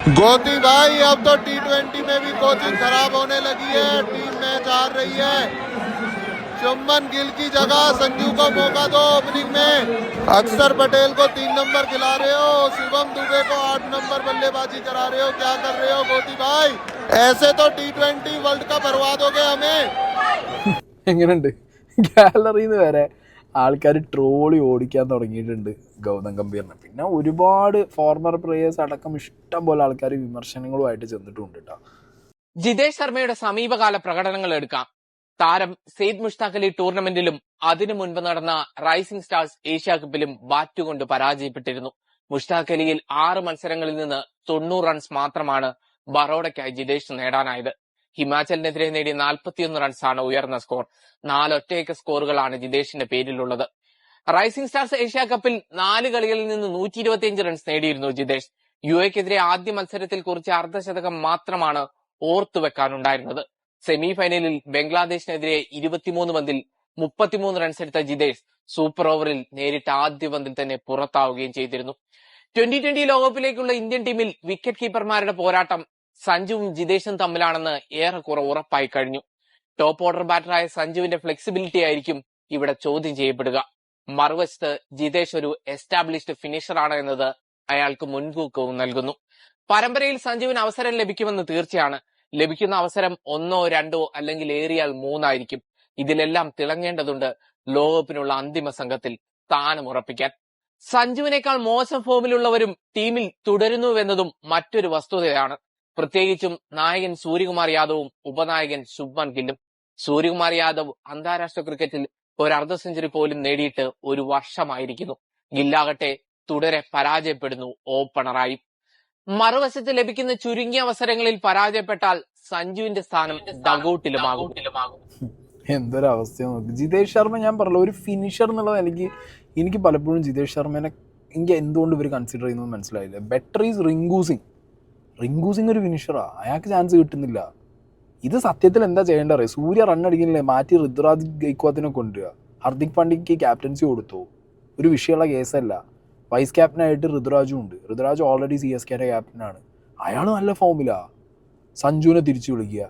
गोती भाई अब तो टी ट्वेंटी में भी कोचिंग खराब होने लगी है टीम मैच हार रही है चुम्बन गिल की जगह संजू को मौका दो ओपनिंग में अक्षर पटेल को तीन नंबर खिला रहे हो शिवम दुबे को आठ नंबर बल्लेबाजी करा रहे हो क्या कर रहे हो गोती भाई ऐसे तो टी ट्वेंटी वर्ल्ड कप बर्बाद हो गए हमें എങ്ങനെയുണ്ട് ഗാലറിയിൽ നിന്ന് വരെ ആൾക്കാർ ട്രോളി ഓടിക്കാൻ തുടങ്ങിയിട്ടുണ്ട് ഗൗതം ഗംഭീറിനെ പിന്നെ ഒരുപാട് ഫോർമർ പ്ലേയേഴ്സ് അടക്കം ഇഷ്ടം പോലെ ആൾക്കാർ വിമർശനങ്ങളുമായിട്ട് ചെന്നിട്ടുണ്ട് കേട്ടോ ജിതേഷ് ശർമ്മയുടെ സമീപകാല പ്രകടനങ്ങൾ എടുക്കാം താരം സെയ്ദ് മുഷ്താഖ് അലി ടൂർണമെന്റിലും അതിനു മുൻപ് നടന്ന റൈസിംഗ് സ്റ്റാർസ് ഏഷ്യ കപ്പിലും ബാറ്റ് കൊണ്ട് പരാജയപ്പെട്ടിരുന്നു. മുഷ്താഖ് അലിയിൽ ആറ് മത്സരങ്ങളിൽ നിന്ന് തൊണ്ണൂറ് റൺസ് മാത്രമാണ് ബറോഡയ്ക്കായി ജിതേഷ് നേടാനായത്. ഹിമാചലിനെതിരെ നേടിയ 41 റൺസാണ് ഉയർന്ന സ്കോർ നാലൊറ്റയൊക്കെ സ്കോറുകളാണ് ജിതേഷിന്റെ പേരിലുള്ളത്. റൈസിംഗ് സ്റ്റാർസ് ഏഷ്യ കപ്പിൽ നാല് കളികളിൽ നിന്ന് നൂറ്റി ഇരുപത്തിയഞ്ച് റൺസ് നേടിയിരുന്നു ജിതേഷ് യു എക്കെതിരെ ആദ്യ മത്സരത്തിൽ കുറിച്ച് അർദ്ധശതകം മാത്രമാണ് ഓർത്തുവെക്കാനുണ്ടായിരുന്നത്. സെമി ഫൈനലിൽ ബംഗ്ലാദേശിനെതിരെ ഇരുപത്തിമൂന്ന് പന്തിൽ മുപ്പത്തിമൂന്ന് റൺസ് എടുത്ത ജിതേഷ് സൂപ്പർ ഓവറിൽ നേരിട്ട ആദ്യ പന്തിൽ തന്നെ പുറത്താവുകയും ചെയ്തിരുന്നു. ട്വന്റി ട്വന്റി ലോകകപ്പിലേക്കുള്ള ഇന്ത്യൻ ടീമിൽ വിക്കറ്റ് കീപ്പർമാരുടെ പോരാട്ടം സഞ്ജുവും ജിതേഷും തമ്മിലാണെന്ന് ഏറെക്കുറെ ഉറപ്പായി കഴിഞ്ഞു. ടോപ്പ് ഓർഡർ ബാറ്ററായ സഞ്ജുവിന്റെ ഫ്ലെക്സിബിലിറ്റി ആയിരിക്കും ഇവിടെ ചോദ്യം ചെയ്യപ്പെടുക. മറുവശത്ത് ജിതേഷ് ഒരു എസ്റ്റാബ്ലിഷ്ഡ് ഫിനിഷറാണ് എന്നത് അയാൾക്ക് മുൻതൂക്കവും നൽകുന്നു. പരമ്പരയിൽ സഞ്ജുവിന് അവസരം ലഭിക്കുമെന്ന് തീർച്ചയാണ് ലഭിക്കുന്ന അവസരം ഒന്നോ രണ്ടോ അല്ലെങ്കിൽ ഏറിയാൽ മൂന്നായിരിക്കും. ഇതിലെല്ലാം തിളങ്ങേണ്ടതുണ്ട് ലോകകപ്പിനുള്ള അന്തിമ സംഘത്തിൽ സ്ഥാനം ഉറപ്പിക്കാൻ. സഞ്ജുവിനേക്കാൾ മോശം ഫോമിലുള്ളവരും ടീമിൽ തുടരുന്നുവെന്നതും മറ്റൊരു വസ്തുതയാണ്. പ്രത്യേകിച്ചും നായകൻ സൂര്യകുമാർ യാദവും ഉപനായകൻ ശുഭ്മൻ ഗില്ലും. സൂര്യകുമാർ യാദവ് അന്താരാഷ്ട്ര ക്രിക്കറ്റിൽ ഒരു അർദ്ധ സെഞ്ചുറി പോലും നേടിയിട്ട് ഒരു വർഷമായിരിക്കുന്നു. ഗില്ലാകട്ടെ തുടരെ പരാജയപ്പെടുന്നു ഓപ്പണറായി. മറുവശത്ത് ലഭിക്കുന്ന ചുരുങ്ങിയ അവസരങ്ങളിൽ പരാജയപ്പെട്ടാൽ സഞ്ജുവിന്റെ സ്ഥാനം ഡഗൌട്ടിലുമാകും. എന്തൊരവസ്ഥ ജിതേഷ് ശർമ്മ ഞാൻ പറഞ്ഞല്ലോ ഒരു ഫിനിഷർ എന്നുള്ളത് എനിക്ക് എനിക്ക് പലപ്പോഴും ജിതേഷ് ശർമ്മനെ എനിക്ക് എന്തുകൊണ്ട് ഇവർ കൺസിഡർ ചെയ്യുന്നത് മനസ്സിലായില്ല. ബെറ്റർ ഈസ് റിങ്കു സിംഗ് റിങ്കു സിംഗ് ഒരു ഫിനിഷറാ അയാൾക്ക് ചാൻസ് കിട്ടുന്നില്ല. ഇത് സത്യത്തിൽ എന്താ ചെയ്യേണ്ട അറിയാം? സൂര്യ റൺ അടിക്കുന്നില്ലേ? മാറ്റി ഋതുരാജ് ഗൈക്വാദിനെ കൊണ്ടുവരിക. ഹർദിക് പാണ്ഡ്യയ്ക്ക് ക്യാപ്റ്റൻസി കൊടുത്തു. ഒരു വിഷയമുള്ള കേസല്ല വൈസ് ക്യാപ്റ്റനായിട്ട് ഋതുരാജും ഉണ്ട്. ഋതുരാജ് ഓൾറെഡി സി എസ് കെയുടെ ക്യാപ്റ്റനാണ് അയാൾ നല്ല ഫോമിലാ സഞ്ജുവിനെ തിരിച്ചു വിളിക്കുക.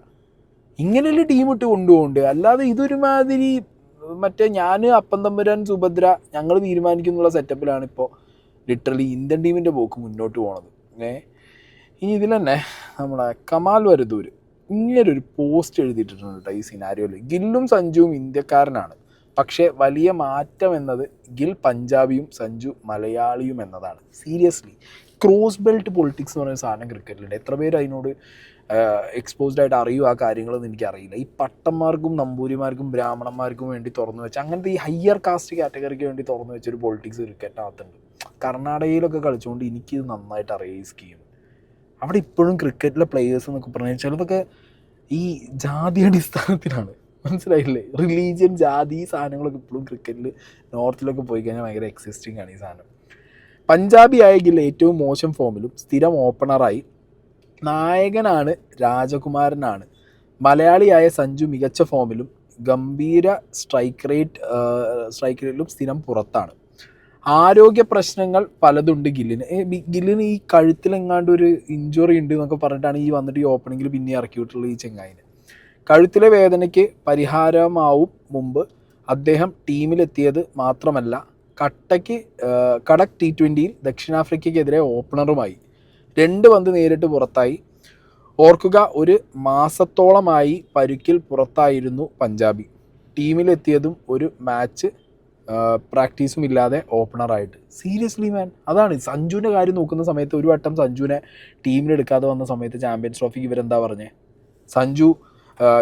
ഇങ്ങനെയുള്ള ടീം ഇട്ട് കൊണ്ടുപോകുന്നുണ്ട് അല്ലാതെ ഇതൊരുമാതിരി മറ്റേ ഞാൻ അപ്പം തമ്പുരാൻ സുഭദ്ര ഞങ്ങൾ തീരുമാനിക്കുന്നുള്ള സെറ്റപ്പിലാണ് ഇപ്പോൾ ലിറ്ററലി ഇന്ത്യൻ ടീമിന്റെ പോക്ക് മുന്നോട്ട് പോണത്. ഏ? ഇനി ഇതിൽ തന്നെ നമ്മളെ കമാൽ വരദൂർ ഇങ്ങനൊരു പോസ്റ്റ് എഴുതിയിട്ടുണ്ട് കേട്ടോ ഈ സിനാരിയോയിൽ ഗില്ലും സഞ്ജുവും ഇന്ത്യക്കാരനാണ്. പക്ഷേ വലിയ മാറ്റം എന്നത് ഗിൽ പഞ്ചാബിയും സഞ്ജു മലയാളിയും എന്നതാണ്. സീരിയസ്ലി ക്രോസ് ബെൽറ്റ് പൊളിറ്റിക്സ് എന്ന് പറയുന്ന സാധനം ക്രിക്കറ്റിലുണ്ട് എത്ര പേര് അതിനോട് എക്സ്പോസ്ഡ് ആയിട്ട് അറിയും ആ കാര്യങ്ങളൊന്നും എനിക്കറിയില്ല. ഈ പട്ടന്മാർക്കും നമ്പൂരിമാർക്കും ബ്രാഹ്മണന്മാർക്കും വേണ്ടി തുറന്നു വെച്ച അങ്ങനത്തെ ഈ ഹയർ കാസ്റ്റ് കാറ്റഗറിക്ക് വേണ്ടി തുറന്നു വെച്ചൊരു പൊളിറ്റിക്സ് ക്രിക്കറ്റിനകത്തുണ്ട് കർണാടകയിലൊക്കെ കളിച്ചുകൊണ്ട് എനിക്കിത് നന്നായിട്ട് അറിയാം ഈ സ്കീം അവിടെ ഇപ്പോഴും ക്രിക്കറ്റിലെ പ്ലേയേഴ്സ് എന്നൊക്കെ പറഞ്ഞാൽ ചിലതൊക്കെ ഈ ജാതി അടിസ്ഥാനത്തിലാണ്. മനസ്സിലായില്ലേ? റിലീജിയൻ ജാതി സാധനങ്ങളൊക്കെ ഇപ്പോഴും ക്രിക്കറ്റിൽ നോർത്തിലൊക്കെ പോയി കഴിഞ്ഞാൽ ഭയങ്കര എക്സിസ്റ്റിംഗ് ആണ് ഈ സാധനം. പഞ്ചാബി ആയെങ്കിൽ ഏറ്റവും മോശം ഫോമിലും സ്ഥിരം ഓപ്പണറായി നായകനാണ് രാജകുമാരനാണ്. മലയാളിയായ സഞ്ജു മികച്ച ഫോമിലും ഗംഭീര സ്ട്രൈക്ക് റേറ്റ് സ്ട്രൈക്ക് റേറ്റിലും സ്ഥിരം പുറത്താണ്. ആരോഗ്യ പ്രശ്നങ്ങൾ പലതുണ്ട് ഗില്ലിന്. ഗില്ലിന് ഈ കഴുത്തിലെങ്ങാണ്ട് ഒരു ഇഞ്ചുറി ഉണ്ട് എന്നൊക്കെ പറഞ്ഞിട്ടാണ് ഈ വന്നിട്ട് ഈ ഓപ്പണിങ്ങിൽ പിന്നെ ഇറക്കി വിട്ടുള്ളത് ഈ ചെങ്ങായിനെ. കഴുത്തിലെ വേദനയ്ക്ക് പരിഹാരമാവും മുമ്പ് അദ്ദേഹം ടീമിലെത്തിയത് മാത്രമല്ല കട്ടയ്ക്ക് കടക് ടി ട്വന്റിയിൽ ദക്ഷിണാഫ്രിക്കയ്ക്കെതിരെ ഓപ്പണറുമായി രണ്ട് പന്ത് നേരിട്ട് പുറത്തായി. ഓർക്കുക ഒരു മാസത്തോളമായി പരുക്കിൽ പുറത്തായിരുന്നു പഞ്ചാബി. ടീമിലെത്തിയതും ഒരു മാച്ച് പ്രാക്ടീസും ഇല്ലാതെ ഓപ്പണറായിട്ട്. സീരിയസ്ലി മാൻ അതാണ്. സഞ്ജുവിന്റെ കാര്യം നോക്കുന്ന സമയത്ത് ഒരു വട്ടം സഞ്ജുവിനെ ടീമിലെടുക്കാതെ വന്ന സമയത്ത് ചാമ്പ്യൻസ് ട്രോഫിക്ക് ഇവരെന്താ പറഞ്ഞേ? സഞ്ജു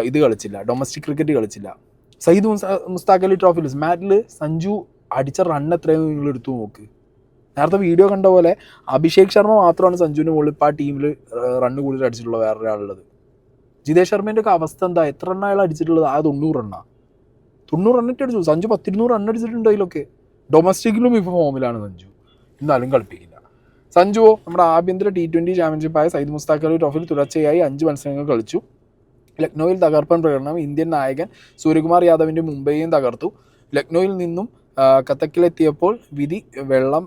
ഇത് കളിച്ചില്ല. ഡൊമസ്റ്റിക് ക്രിക്കറ്റ് കളിച്ചില്ല. സയ്യിദ് മുസ്താ- മുസ്താഖ് അലി ട്രോഫിയിൽ മാറ്റിൽ സഞ്ജു അടിച്ച റൺ എത്രയെന്ന് നിങ്ങൾ എടുത്തു നോക്ക്. നേരത്തെ വീഡിയോ കണ്ട പോലെ അഭിഷേക് ശർമ്മ മാത്രമാണ് സഞ്ജുവിന് മുകളിൽ ഇപ്പോൾ ആ ടീമിൽ റണ്ണ് കൂടുതൽ അടിച്ചിട്ടുള്ള വേറൊരാളുള്ളത്. ജിതേഷ് ശർമ്മേന്റെ ഒക്കെ അവസ്ഥ എന്താ? എത്ര റണ്ണ അയാൾ അടിച്ചിട്ടുള്ളത്? ആ തൊണ്ണൂറ് റണ്ണാ തൊണ്ണൂറ് റണ്ണിട്ട് അടിച്ചു. സഞ്ജു പത്തിരുന്നൂറ് റൺ അടിച്ചിട്ടുണ്ട് അതിലൊക്കെ. ഡൊമസ്റ്റിക്കിലും ഇപ്പോൾ ഫോമിലാണ് സഞ്ജു. എന്നാലും കളിപ്പിക്കില്ല. സഞ്ജുവോ നമ്മുടെ ആഭ്യന്തര ടി ട്വന്റി ചാമ്പ്യൻഷിപ്പായ സയ്യിദ് മുസ്താഖ് അലി ട്രോഫിയിൽ തുടർച്ചയായി അഞ്ച് മത്സരങ്ങൾ കളിച്ചു. ലക്നൌവിൽ തകർപ്പൻ പ്രകടനം ഇന്ത്യൻ നായകൻ സൂര്യകുമാർ യാദവിന്റെ മുംബൈയും തകർത്തു. ലക്നൌവിൽ നിന്നും കത്തക്കിലെത്തിയപ്പോൾ വിധി വെള്ളം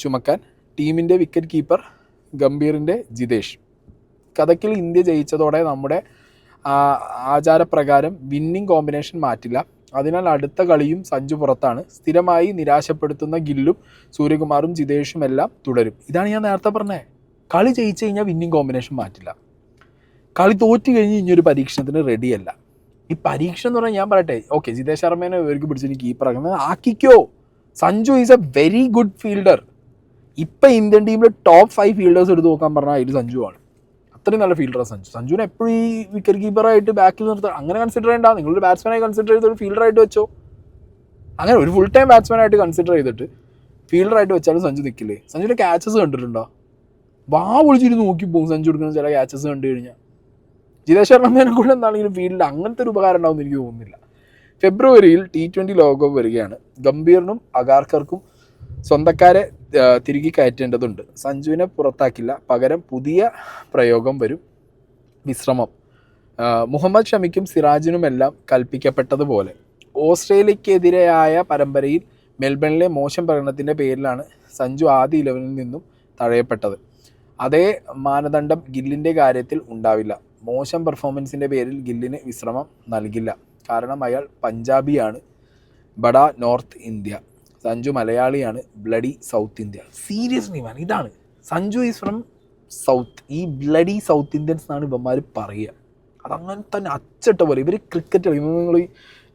ചുമക്കാൻ ടീമിന്റെ വിക്കറ്റ് കീപ്പർ ഗംഭീറിന്റെ ജിതേഷ്. കഥക്കിൽ ഇന്ത്യ ജയിച്ചതോടെ നമ്മുടെ ആചാരപ്രകാരം വിന്നിംഗ് കോമ്പിനേഷൻ മാറ്റില്ല. അതിനാൽ അടുത്ത കളിയും സഞ്ജു പുറത്താണ്. സ്ഥിരമായി നിരാശപ്പെടുത്തുന്ന ഗില്ലും സൂര്യകുമാറും ജിതേഷും എല്ലാം തുടരും. ഇതാണ് ഞാൻ നേരത്തെ പറഞ്ഞത്. കളി ജയിച്ചു കഴിഞ്ഞാൽ വിന്നിംഗ് കോമ്പിനേഷൻ മാറ്റില്ല. കളി തോറ്റു കഴിഞ്ഞ് ഇനി ഒരു പരീക്ഷണത്തിന് റെഡിയല്ല ഈ പരീക്ഷ എന്ന് പറഞ്ഞാൽ ഞാൻ പറയട്ടെ ഓക്കെ ജിതേഷ് ശർമ്മേനെ ഇവർക്ക് പിടിച്ചിട്ട് കീപ്പർ ആക്കുന്നത് ആക്കിക്കോ. Sanju is a very good fielder ഇപ്പം ഇന്ത്യൻ ടീമിലെ ടോപ്പ് ഫൈവ് ഫീൽഡേഴ്സ് എടുത്ത് നോക്കാൻ പറഞ്ഞാൽ അതിൽ സഞ്ജു ആണ്. അത്രയും നല്ല ഫീൽഡറാണ് സഞ്ജു. സഞ്ജുവിനെ എപ്പോഴും ഈ വിക്കറ്റ് കീപ്പറായിട്ട് ബാക്കിൽ നിർത്താൻ അങ്ങനെ കൺസിഡർ ചെയ്യണ്ട. നിങ്ങളൊരു ബാറ്റ്സ്മാനായി കൺസിഡർ ചെയ്ത് ഒരു ഫീൽഡറായിട്ട് വെച്ചോ. അങ്ങനെ ഒരു ഫുൾ ടൈം ബാറ്റ്സ്മാനായിട്ട് കൺസിഡർ ചെയ്തിട്ട് ഫീൽഡറായിട്ട് വെച്ചാലും സഞ്ജു നിൽക്കില്ലേ സഞ്ജുവിന്റെ ക്യാച്ചസ് കണ്ടിട്ടുണ്ടോ? വാ വിളിച്ചിരുന്ന് നോക്കി പോകും സഞ്ജു എടുക്കുന്ന ചില ക്യാച്ചസ് കണ്ടു കഴിഞ്ഞാൽ ജിതേഷ് ശർമ്മേനെ കൂടെ എന്താണെങ്കിലും ഫീൽഡിൽ അങ്ങനത്തെ ഒരു ഉപകാരം ഉണ്ടാവുമെന്ന് എനിക്ക് തോന്നുന്നില്ല. ഫെബ്രുവരിയിൽ ടി ട്വന്റി ലോകകപ്പ് വരികയാണ്. ഗംഭീറിനും അഗാർക്കർക്കും സ്വന്തക്കാരെ തിരികെ കയറ്റേണ്ടതുണ്ട്. സഞ്ജുവിനെ പുറത്താക്കില്ല. പകരം പുതിയ പ്രയോഗം വരും. വിശ്രമം. മുഹമ്മദ് ഷമിക്കും സിറാജിനുമെല്ലാം കൽപ്പിക്കപ്പെട്ടതുപോലെ. ഓസ്ട്രേലിയക്കെതിരെയായ പരമ്പരയിൽ മെൽബണിലെ മോശം പ്രകടനത്തിന്റെ പേരിലാണ് സഞ്ജു ആദ്യ ഇലവനിൽ നിന്നും തഴയപ്പെട്ടത്. അതേ മാനദണ്ഡം ഗില്ലിന്റെ കാര്യത്തിൽ ഉണ്ടാവില്ല. മോശം പെർഫോമൻസിന്റെ പേരിൽ ഗില്ലിന് വിശ്രമം നൽകില്ല. കാരണം അയാൾ പഞ്ചാബിയാണ്. ബഡ നോർത്ത് ഇന്ത്യ. സഞ്ജു മലയാളിയാണ്. Bloody South India. Seriously man ഇതാണ്. Sanju is from south. ഈ ബ്ലഡി സൗത്ത് ഇന്ത്യൻസ് എന്നാണ് ഇവന്മാർ പറയുക. അതങ്ങനെ തന്നെ അച്ചട്ട പോലെ. ഇവർ ക്രിക്കറ്റ് കളിക്കുമ്പോൾ നിങ്ങൾ ഈ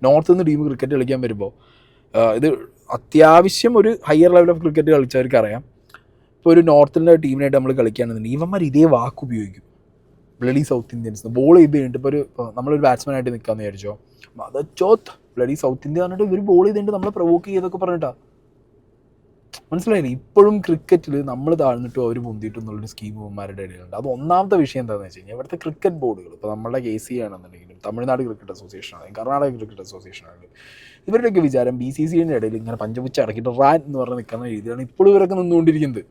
നോർത്ത് നിന്ന് ടീം ക്രിക്കറ്റ് കളിക്കാൻ വരുമ്പോൾ ഇത് അത്യാവശ്യം ഒരു ഹയർ ലെവൽ ഓഫ് ക്രിക്കറ്റ് കളിച്ചവർക്ക് അറിയാം ഇപ്പോൾ ഒരു നോർത്തിന്റെ ടീമിനായിട്ട് നമ്മൾ കളിക്കുകയാണെന്നുണ്ടെങ്കിൽ ഇവന്മാർ ഇതേ വാക്ക് ഉപയോഗിക്കും ബ്ലഡി സൗത്ത് ഇന്ത്യൻസ് ബോൾ ചെയ്ത് കഴിഞ്ഞിട്ട് ഇപ്പോൾ ഒരു നമ്മളൊരു ബാറ്റ്സ്മാൻ ആയിട്ട് നിൽക്കാമെന്ന് വിചാരിച്ചോ. അത് ചോത്ത് ബ്ലഡി സൗത്ത് ഇന്ത്യ പറഞ്ഞിട്ട് ഇവർ ബോൾ ചെയ്തിട്ട് നമ്മളെ പ്രൊവോക്ക് ചെയ്തൊക്കെ പറഞ്ഞിട്ടാ. മനസ്സിലായില്ലേ? ഇപ്പോഴും ക്രിക്കറ്റിൽ നമ്മൾ താഴ്ന്നിട്ടും അവർ പൊന്തിയിട്ടും എന്നുള്ളൊരു സ്കീം ഇവന്മാരുടെ ഇടയിലുണ്ട്. അത് ഒന്നാമത്തെ വിഷയം എന്താണെന്ന് വെച്ച് കഴിഞ്ഞാൽ ഇവിടുത്തെ ക്രിക്കറ്റ് ബോർഡുകൾ ഇപ്പോൾ നമ്മുടെ കെ സി ആണെന്നുണ്ടെങ്കിലും തമിഴ്നാട് ക്രിക്കറ്റ് അസോസിയേഷൻ ആണെങ്കിലും കർണാടക ക്രിക്കറ്റ് അസോസിയേഷൻ ആണെങ്കിലും ഇവരുടെയൊക്കെ വിചാരം ബി സി സിന്റെ ഇടയിൽ ഇങ്ങനെ പഞ്ചപുച്ച അടക്കിയിട്ട് റാൻ എന്ന് പറഞ്ഞ് നിൽക്കുന്ന രീതിയിലാണ് ഇപ്പോഴും ഇവരൊക്കെ നിന്നുകൊണ്ടിരിക്കുന്നത്.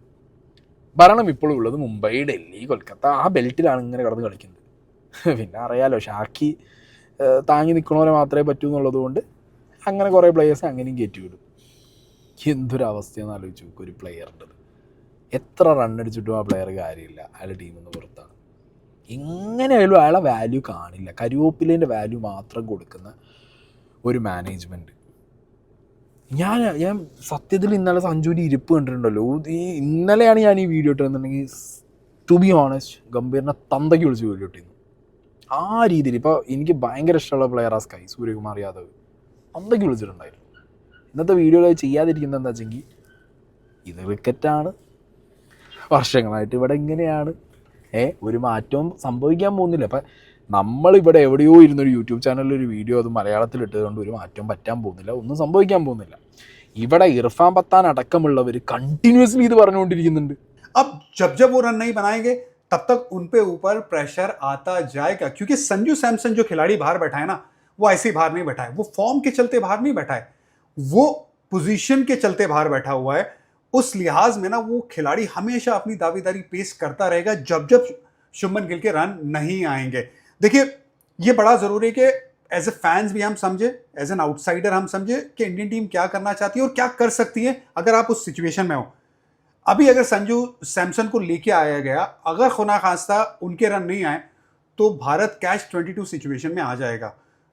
ഭരണം ഇപ്പോഴും ഉള്ളത് മുംബൈ ഡൽഹി കൊൽക്കത്ത ആ ബെൽറ്റിലാണ് ഇങ്ങനെ കടന്ന് കളിക്കുന്നത്. പിന്നെ അറിയാലോ ഷാക്കി താങ്ങി നിൽക്കണവരെ മാത്രമേ പറ്റൂ എന്നുള്ളത് കൊണ്ട് അങ്ങനെ കുറേ പ്ലെയേഴ്സ് അങ്ങനെയും കയറ്റി വിടും. എന്തൊരവസ്ഥയെന്ന് ആലോചിച്ച് നോക്കും ഒരു പ്ലെയറിന്റെത് എത്ര റൺ അടിച്ചിട്ടും ആ പ്ലെയർ കാര്യമില്ല. അയാളെ ടീമിൽ നിന്ന് പുറത്താണ്. എങ്ങനെയായാലും അയാളെ വാല്യൂ കാണില്ല. കരുവേപ്പിലേന്റെ വാല്യൂ മാത്രം കൊടുക്കുന്ന ഒരു മാനേജ്മെന്റ് ഞാൻ ഞാൻ സത്യത്തിൽ ഇന്നലെ സഞ്ജുവിന്റെ ഇരിപ്പ് കണ്ടിട്ടുണ്ടല്ലോ. ഈ ഇന്നലെയാണ് ഞാൻ ഈ വീഡിയോ ഇട്ടിരുന്നുണ്ടെങ്കിൽ ടു ബി ഓണസ്റ്റ് ഗംഭീറിനെ തന്തയ്ക്ക് വിളിച്ച് വീഡിയോ ഇട്ടിരുന്നു. ആ രീതിയിൽ ഇപ്പോൾ എനിക്ക് ഭയങ്കര ഇഷ്ടമുള്ള പ്ലെയറാ സ്കൈ സൂര്യകുമാർ യാദവ്. തന്തയ്ക്ക് വിളിച്ചിട്ടുണ്ടായിരുന്നു. ഇന്നത്തെ വീഡിയോയിൽ ചെയ്യാതിരിക്കുന്നത് എന്താ വെച്ചെങ്കിൽ ഇത് ക്രിക്കറ്റാണ് വർഷങ്ങളായിട്ട് ഇവിടെ ഇങ്ങനെയാണ്. ഏ ഒരു മാറ്റവും സംഭവിക്കാൻ പോകുന്നില്ല. അപ്പം നമ്മളിവിടെ എവിടെയോ ഇരുന്നൊരു യൂട്യൂബ് ചാനലിൽ ഒരു വീഡിയോ അത് മലയാളത്തിൽ ഇട്ടതുകൊണ്ട് ഒരു മാറ്റവും പറ്റാൻ പോകുന്നില്ല ഒന്നും സംഭവിക്കാൻ പോകുന്നില്ല ഇവിടെ ഇർഫാൻ പത്താൻ അടക്കമുള്ളവർ കണ്ടിന്യൂസ്ലി ഇത് പറഞ്ഞുകൊണ്ടിരിക്കുന്നുണ്ട് अब जब जब वो रन नहीं बनाएंगे तब तक उन पे ऊपर प्रेशर आता जाएगा क्योंकि संजू सैमसन जो खिलाड़ी बाहर बैठा है ना वो ऐसे ही बाहर नहीं बैठा है वो फॉर्म के चलते बाहर नहीं बैठा है वो पोजीशन के चलते बाहर बैठा हुआ है उस लिहाज में ना वो खिलाड़ी हमेशा अपनी दावेदारी पेश करता रहेगा जब जब शुभमन गिल के रन नहीं आएंगे देखिए, ये बड़ा ज़रूरी है कि एज ए फैंस भी हम समझे एज एन आउटसाइडर हम समझे कि इंडियन टीम क्या करना चाहती है और क्या कर सकती है अगर आप उस सिचुएशन में हो। अभी अगर संजू सैमसन को लेके आया गया, अगर खुना खास्ता उनके रन नहीं आए तो भारत कैच 22 सिचुएशन में आ जाएगा।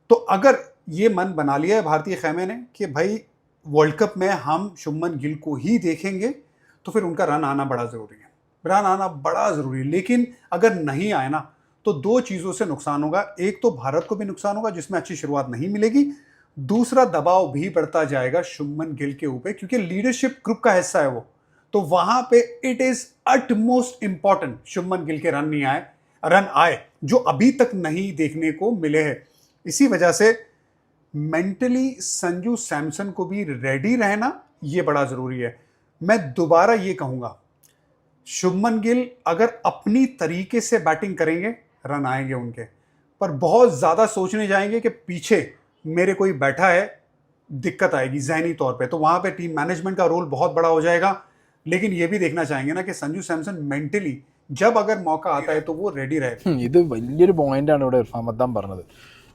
तो अगर ये मन बना लिया है भारतीय खेमे ने कि भाई वर्ल्ड कप में हम शुभमन गिल को ही देखेंगे तो फिर उनका रन आना बड़ा ज़रूरी है। रन आना बड़ा ज़रूरी है, लेकिन अगर नहीं आए ना तो दो चीज़ों से नुकसान होगा। एक तो भारत को भी नुकसान होगा, जिसमें अच्छी शुरुआत नहीं मिलेगी। दूसरा दबाव भी बढ़ता जाएगा शुभमन गिल के ऊपर, क्योंकि लीडरशिप ग्रुप का हिस्सा है वो। तो वहाँ पे it is utmost important Shubman Gill के रन नहीं आए, रन आए, जो अभी तक नहीं देखने को मिले हैं। इसी वजह से मेंटली संजू सैमसन को भी रेडी रहना ये बड़ा ज़रूरी है। मैं दोबारा ये कहूँगा, शुभमन गिल अगर अपनी तरीके से बैटिंग करेंगे रन आएंगे उनके पर बहुत ज़्यादा सोचने जाएंगे कि पीछे मेरे कोई बैठा है दिक्कत आएगी जहनी तौर पे तो वहाँ पे टीम मैनेजमेंट का रोल बहुत बड़ा हो जाएगा लेकिन ये भी देखना चाहेंगे ना कि संजू सैमसन मेंटली जब अगर मौका आता है तो वो रेडी रहे ഹും, ഇത് വലിയൊരു പോയിന്റാണ് ഇവിടെ ഇർഫാൻ മദ്ദാൻ പറഞ്ഞത്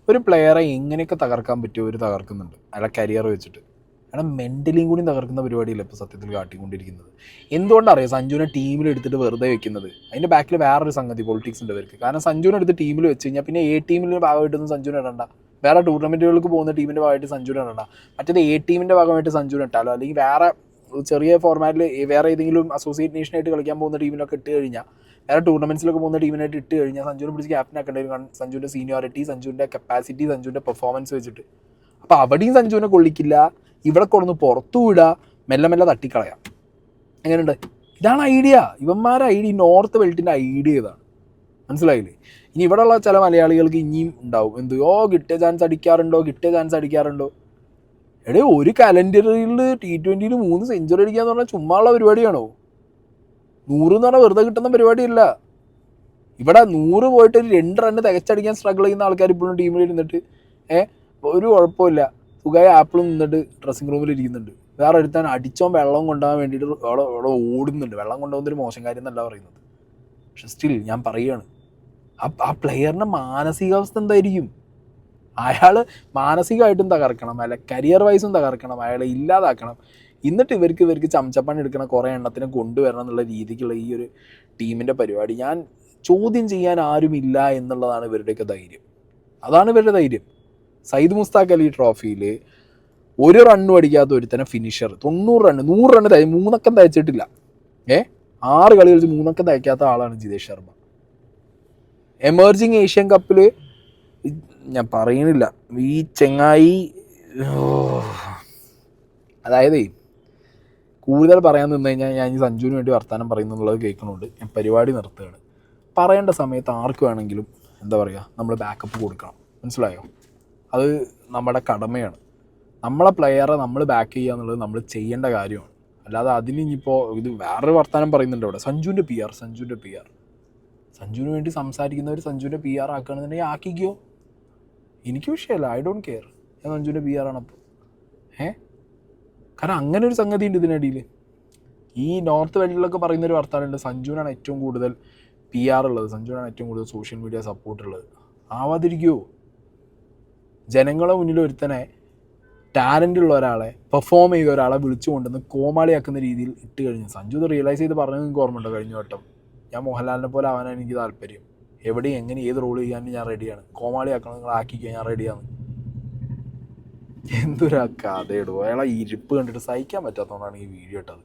ഒരു പ്ലെയറെ എങ്ങനെയൊക്കെ തകർക്കാൻ പറ്റുമോ അവർ തകർക്കുന്നുണ്ട് അയാളെ കരിയർ വെച്ചിട്ട് അയാളെ മെന്റലിയും കൂടി തകർക്കുന്ന പരിപാടിയല്ല ഇപ്പോൾ സത്യത്തിൽ കാട്ടിക്കൊണ്ടിരിക്കുന്നത്? എന്തുകൊണ്ടറിയാം സഞ്ജുവിനെ ടീമിൽ എടുത്തിട്ട് വെറുതെ വെക്കുന്നത്? അതിന്റെ ബാക്കിൽ വേറൊരു സംഗതി പൊളിറ്റിക്സ് ഉണ്ട് അവർക്ക് കാരണം സഞ്ജുവിനെ എടുത്ത് ടീമിൽ വെച്ച് കഴിഞ്ഞാൽ പിന്നെ എ ടീമിന്റെ ഭാഗമായിട്ടൊന്നും സഞ്ജുവിനെ ഇടണ്ട. വേറെ ടൂർണമെന്റുകൾക്ക് പോകുന്ന ടീമിന്റെ ഭാഗമായിട്ട് സഞ്ജുവിനെ ഇടണ്ട. മറ്റേത് എ ടീമിന്റെ ഭാഗമായിട്ട് സഞ്ജുവിനെ ഇട്ടാലോ? അല്ലെങ്കിൽ വേറെ ചെറിയ ഫോർമാറ്റിൽ വേറെ ഏതെങ്കിലും അസോസിയേറ്റ് നേഷനായിട്ട് കളിക്കാൻ പോകുന്ന ടീമിലൊക്കെ ഇട്ട് കഴിഞ്ഞാൽ വേറെ ടൂർണമെന്റ്സിലൊക്കെ പോകുന്ന ടീമിനായിട്ട് ഇട്ട് കഴിഞ്ഞാൽ സഞ്ജുവിനെ പിടിച്ച് ക്യാപ്റ്റൻ ആക്കേണ്ടി വരും. കാരണം സഞ്ജുവിന്റെ സീനിയോറിറ്റി സഞ്ജുവിന്റെ കപ്പാസിറ്റി സഞ്ജുവിന്റെ പെർഫോമൻസ് വെച്ചിട്ട്. അപ്പോൾ അവിടെയും സഞ്ജുവിനെ കൊള്ളിക്കില്ല. ഇവിടെ കൊണ്ടു പുറത്തു വിടുക മെല്ലെ മെല്ലെ തട്ടിക്കളയാം. എങ്ങനെയുണ്ട്? ഇതാണ് ഐഡിയ ഇവന്മാരെ ഐഡിയ നോർത്ത് ബെൽറ്റിന്റെ ഐഡിയ ഇതാണ് മനസ്സിലായില്ലേ? ഇനി ഉള്ള ചില മലയാളികൾക്ക് ഇനിയും ഉണ്ടാവും. എന്ത് കിട്ടിയ ചാൻസ് അടിക്കാറുണ്ടോ? കിട്ടിയ ചാൻസ് അടിക്കാറുണ്ടോ? എടേ ഒരു കലണ്ടറിൽ ടി ട്വന്റിയിൽ മൂന്ന് സെഞ്ചുറി അടിക്കുക എന്ന് പറഞ്ഞാൽ ചുമ്മാ ഉള്ള പരിപാടിയാണോ? നൂറ് എന്ന് പറഞ്ഞാൽ വെറുതെ കിട്ടുന്ന പരിപാടിയല്ല. ഇവിടെ നൂറ് പോയിട്ട് ഒരു രണ്ട് റണ്ണ് തികച്ചടിക്കാൻ സ്ട്രഗിൾ ചെയ്യുന്ന ആൾക്കാർ ഇപ്പോഴും ടീമിൽ ഇരുന്നിട്ട് ഏ? ഒരു കുഴപ്പമില്ല. സുഖമായ ആപ്പിളും നിന്നിട്ട് ഡ്രസ്സിംഗ് റൂമിൽ ഇരിക്കുന്നുണ്ട്. വേറെ ഒരുത്താൻ അടിച്ചോ വെള്ളം കൊണ്ടുപോകാൻ വേണ്ടിയിട്ട് അവിടെ അവിടെ ഓടുന്നുണ്ട്. വെള്ളം കൊണ്ടുപോകുന്നൊരു മോശം കാര്യം എന്നല്ല പറയുന്നത്. പക്ഷെ സ്റ്റിൽ ഞാൻ പറയുകയാണ് ആ ആ പ്ലെയറിന്റെ മാനസികാവസ്ഥ എന്തായിരിക്കും? അയാൾ മാനസികമായിട്ടും തകർക്കണം. അയാളെ കരിയർ വൈസും തകർക്കണം. അയാളെ ഇല്ലാതാക്കണം. എന്നിട്ട് ഇവർക്ക് ഇവർക്ക് ചമച്ചപ്പണി എടുക്കണ കുറേ എണ്ണത്തിനെ കൊണ്ടുവരണം എന്നുള്ള രീതിക്കുള്ള ഈ ഒരു ടീമിന്റെ പരിപാടി. ഞാൻ ചോദ്യം ചെയ്യാൻ ആരുമില്ല എന്നുള്ളതാണ് ഇവരുടെയൊക്കെ ധൈര്യം. അതാണ് ഇവരുടെ ധൈര്യം. സയ്യിദ് മുസ്താഖ് അലി ട്രോഫിയിൽ ഒരു റണ്ണും അടിക്കാത്ത ഒരുത്തനെ ഫിനിഷർ തൊണ്ണൂറ് റണ്ണ് നൂറ് റണ്ണ് തയ മൂന്നക്കം തയ്ച്ചിട്ടില്ല. ഏ? ആറ് കളി കളിച്ച് മൂന്നക്കം തയ്ക്കാത്ത ആളാണ് ജിതേഷ് ശർമ്മ. എമേർജിങ് ഏഷ്യൻ കപ്പിൽ ഞാൻ പറയുന്നില്ല ഈ ചെങ്ങായി. അതായത് കൂടുതൽ പറയാൻ നിന്ന് കഴിഞ്ഞാൽ ഞാൻ ഈ സഞ്ജുവിന് വേണ്ടി വർത്തമാനം എന്നുള്ളത് കേൾക്കുന്നുണ്ട് ഞാൻ പരിപാടി നിർത്തുകയാണ്. പറയേണ്ട സമയത്ത് ആർക്ക് വേണമെങ്കിലും എന്താ പറയുക നമ്മൾ ബാക്കപ്പ് കൊടുക്കണം. മനസ്സിലായോ? അത് നമ്മുടെ കടമയാണ്. നമ്മളെ പ്ലെയറെ നമ്മൾ ബാക്ക് ചെയ്യുക എന്നുള്ളത് നമ്മൾ ചെയ്യേണ്ട കാര്യമാണ്. അല്ലാതെ അതിന് ഇനിയിപ്പോൾ ഇത് വേറൊരു വർത്തമാനം പറയുന്നുണ്ട് ഇവിടെ. സഞ്ജുവിന്റെ പി ആർ സഞ്ജുവിന്റെ പി ആർ സഞ്ജുവിന് വേണ്ടി സംസാരിക്കുന്നവർ സഞ്ജുവിന്റെ പി ആർ ആക്കുകയാണെന്നുണ്ടെങ്കിൽ ആക്കിക്കോ. എനിക്ക് വിഷയമല്ല ഐ ഡോണ്ട് കെയർ ഞാൻ സഞ്ജുവിന്റെ പി ആണ് അപ്പോൾ. ഏ? കാരണം അങ്ങനെ ഒരു സംഗതി ഉണ്ട് ഇതിനിടയിൽ ഈ നോർത്ത് വെള്ളിലൊക്കെ പറയുന്നൊരു വർത്താനുണ്ട് സഞ്ജുവിനാണ് ഏറ്റവും കൂടുതൽ പി ആർ ഉള്ളത്. സഞ്ജുവിനാണ് ഏറ്റവും കൂടുതൽ സോഷ്യൽ മീഡിയ സപ്പോർട്ട് ഉള്ളത്. ആവാതിരിക്കുമോ ജനങ്ങളെ മുന്നിൽ ഒരുത്തനെ ടാലന്റ് ഉള്ള ഒരാളെ പെർഫോം ചെയ്ത ഒരാളെ വിളിച്ചു കൊണ്ടുവന്ന് കോമാളിയാക്കുന്ന രീതിയിൽ ഇട്ട് കഴിഞ്ഞു. സഞ്ജു ഇത് റിയലൈസ് ചെയ്ത് പറഞ്ഞു നിങ്ങൾക്ക് ഓർമ്മയുണ്ടോ? കഴിഞ്ഞ വട്ടം. ഞാൻ മോഹൻലാലിനെ പോലെ ആവാനാണ് എനിക്ക് താല്പര്യം. എവിടെ എങ്ങനെ ഏത് റോൾ ചെയ്യാനും ഞാൻ റെഡിയാണ് കോമാളിയാക്കണം നിങ്ങൾ ആക്കിക്കുക ഞാൻ റെഡിയാണ് എന്തൊരു കഥയിടും. അയാളെ ഇരിപ്പ് കണ്ടിട്ട് സഹിക്കാൻ പറ്റാത്തതുകൊണ്ടാണ് ഈ വീഡിയോ ഇട്ടത്.